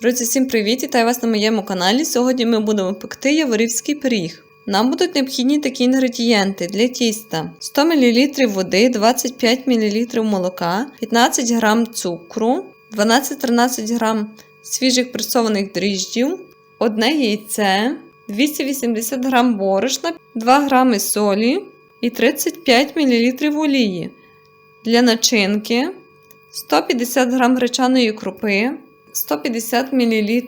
Друзі, всім привіт! Вітаю вас на моєму каналі. Сьогодні ми будемо пекти яворівський пиріг. Нам будуть необхідні такі інгредієнти для тіста: 100 мл води, 25 мл молока, 15 г цукру, 12-13 г свіжих пресованих дріжджів, одне яйце, 280 г борошна, 2 г солі і 35 мл олії. Для начинки 150 г гречаної крупи, 150 мл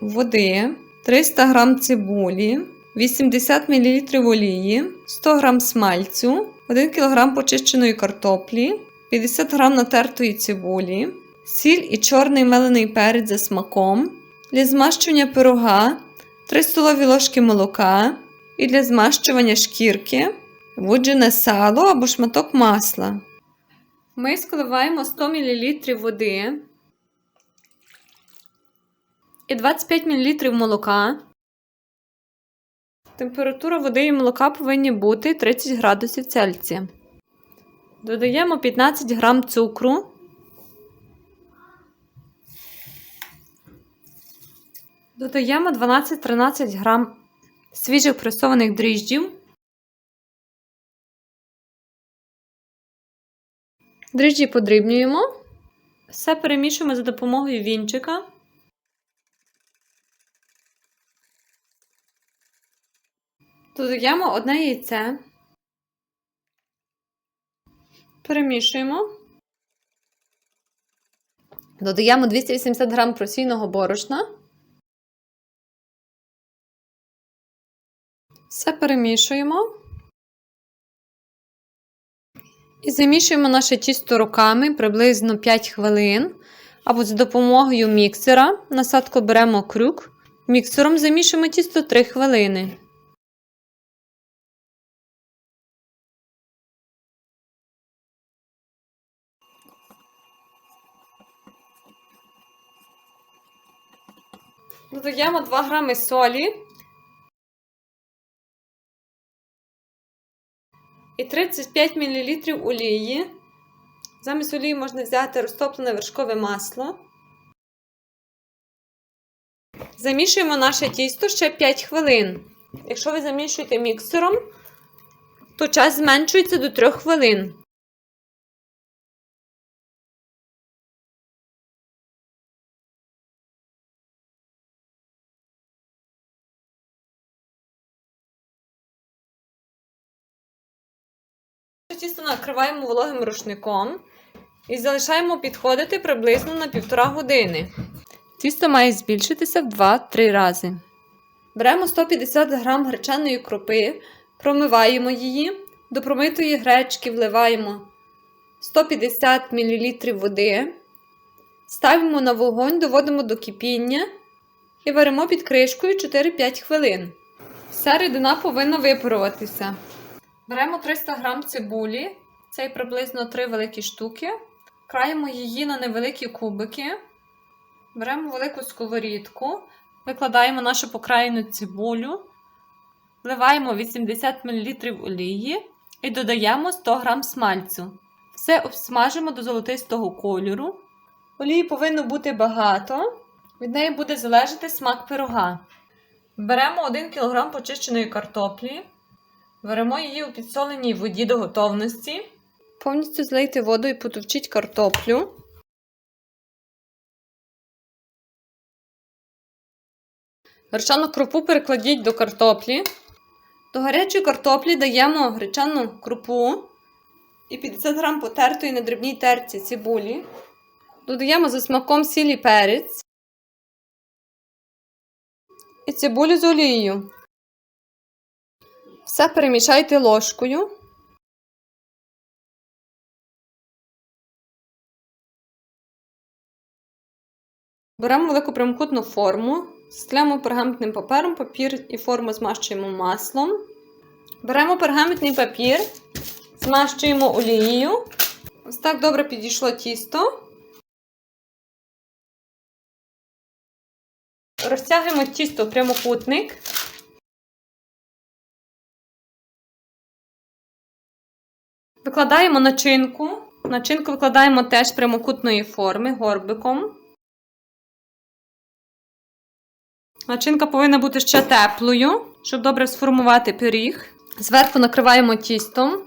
води, 300 г цибулі, 80 мл олії, 100 г смальцю, 1 кг почищеної картоплі, 50 г натертої цибулі, сіль і чорний мелений перець за смаком, для змащування пирога, 3 столові ложки молока і для змащування шкірки, вуджене сало або шматок масла. Ми скливаємо 100 мл води і 25 мл молока. Температура води і молока повинні бути 30 градусів Цельсія. Додаємо 15 г цукру. Додаємо 12-13 г свіжих пресованих дріжджів. Дріжджі подрібнюємо. Все перемішуємо за допомогою вінчика. Додаємо одне яйце. Перемішуємо. Додаємо 280 г просійного борошна. Все перемішуємо. І замішуємо наше тісто руками приблизно 5 хвилин. Або за допомогою міксера. Насадку беремо крюк. Міксером замішуємо тісто 3 хвилини. Додаємо 2 грами солі і 35 мл олії. Замість олії можна взяти розтоплене вершкове масло. Замішуємо наше тісто ще 5 хвилин. Якщо ви замішуєте міксером, то час зменшується до 3 хвилин. Тісто накриваємо вологим рушником і залишаємо підходити приблизно на півтора години. Тісто має збільшитися в 2-3 рази. Беремо 150 г гречаної крупи, промиваємо її, до промитої гречки вливаємо 150 мл води, ставимо на вогонь, доводимо до кипіння і варимо під кришкою 4-5 хвилин. Вся рідина повинна випаруватися. Беремо 300 г цибулі, це приблизно 3 великі штуки. Краємо її на невеликі кубики. Беремо велику сковорідку, викладаємо нашу покраєну цибулю, вливаємо 80 мл олії і додаємо 100 г смальцю. Все обсмажимо до золотистого кольору. Олії повинно бути багато, від неї буде залежати смак пирога. Беремо 1 кг почищеної картоплі. Варимо її у підсоленій воді до готовності. Повністю злийте воду і потовчіть картоплю. Гречану крупу перекладіть до картоплі. До гарячої картоплі даємо гречану крупу і 50 г потертої на дрібній терці цибулі. Додаємо за смаком сілі перець і цибулю з олією. Все перемішайте ложкою. Беремо велику прямокутну форму, стеляємо пергаментним папером, папір і форму змащуємо маслом. Беремо пергаментний папір, змащуємо олією. Ось так добре підійшло тісто. Розтягуємо тісто в прямокутник. Викладаємо начинку. Начинку викладаємо теж прямокутної форми горбиком. Начинка повинна бути ще теплою, щоб добре сформувати пиріг. Зверху накриваємо тістом.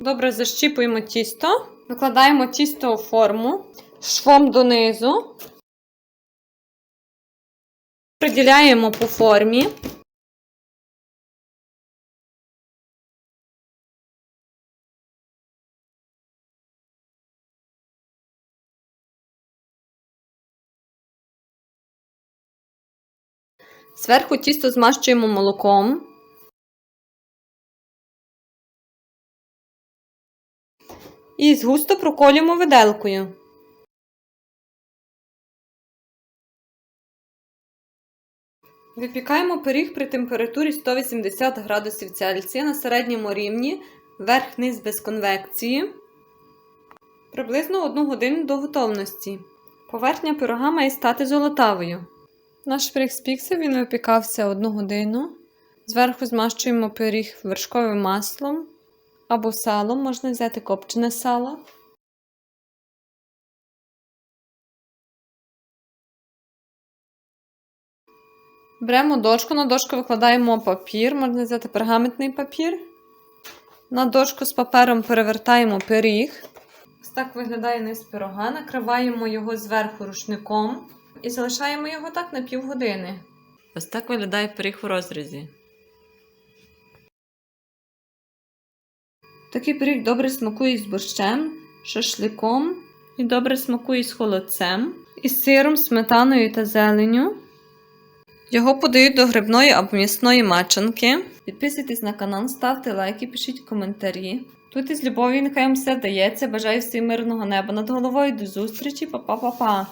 Добре защіпуємо тісто, викладаємо тісто у форму, швом донизу, приділяємо по формі. Зверху тісто змащуємо молоком. І згусто проколюємо виделкою. Випікаємо пиріг при температурі 180 градусів Цельсія на середньому рівні, верх-низ без конвекції. Приблизно 1 годину до готовності. Поверхня пирога має стати золотавою. Наш пиріг спікся, він випікався 1 годину. Зверху змащуємо пиріг вершковим маслом або салом, можна взяти копчене сало. Беремо дошку, на дошку викладаємо папір, можна взяти пергаментний папір. На дошку з папером перевертаємо пиріг. Ось так виглядає низ пирога. Накриваємо його зверху рушником і залишаємо його так на півгодини. Ось так виглядає пиріг в розрізі. Такий пиріг добре смакує з борщем, шашликом і добре смакує з холодцем, із сиром, сметаною та зеленю. Його подають до грибної або м'ясної мачанки. Підписуйтесь на канал, ставте лайки, пишіть коментарі. Тут із любов'ю нехай вам все вдається. Бажаю всім мирного неба над головою. До зустрічі, па-па-па-па!